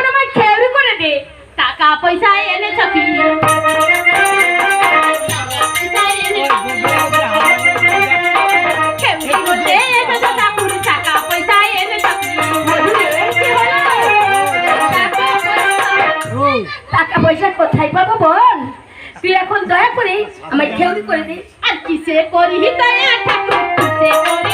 এখন আমার খেয়াল করে দে। টাকা পয়সা এনে চাপি টাকা পয়সা কোথায় পাবো বোন তুই এখন দয়া করে আমার খেয়াল করে দে। আর কিসে করি? তাই ঠাকুর, কিসে করি?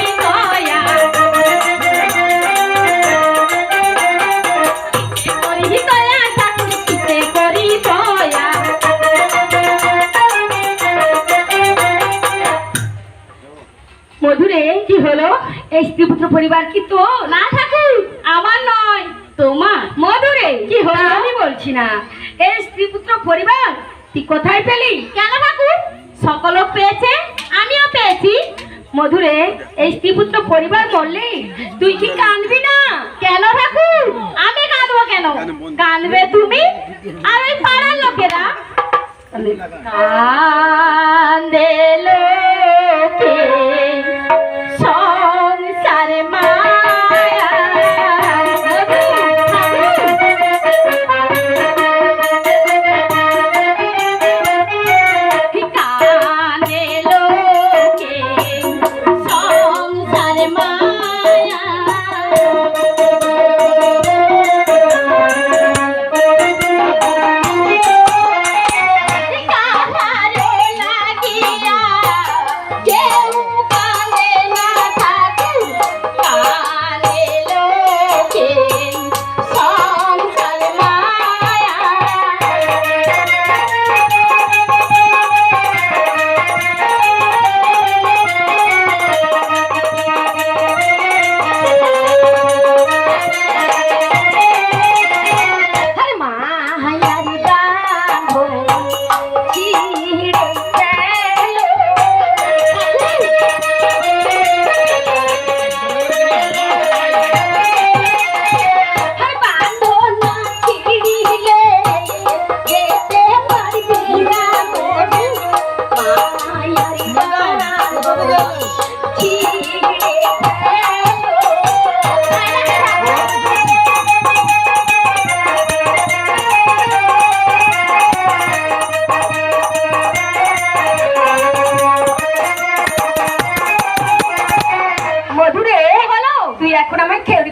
এই স্ত্রীপুত্র পরিবার কি তো না ঠাকুর আমার নয়। তোমার? মধুরে। কি হলো? আমি বলছি না। এই স্ত্রীপুত্র পরিবার তুই কোথায় পেলি? কেন ঠাকুর? সকলও পেয়েছে? আমিও পেয়েছি। মধুরে এই স্ত্রীপুত্র পরিবার মরলে তুই কি কাঁদবি না? কেন ঠাকুর? আমি কাঁদবো কেন? কাঁদবে তুমি? আর ওই পাড়ার লোকেরা? কান্দে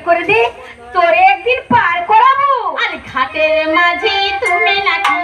করে দে তোরে একদিন পার করাবো। আরে ঘাটের মাঝি তুমি নাকি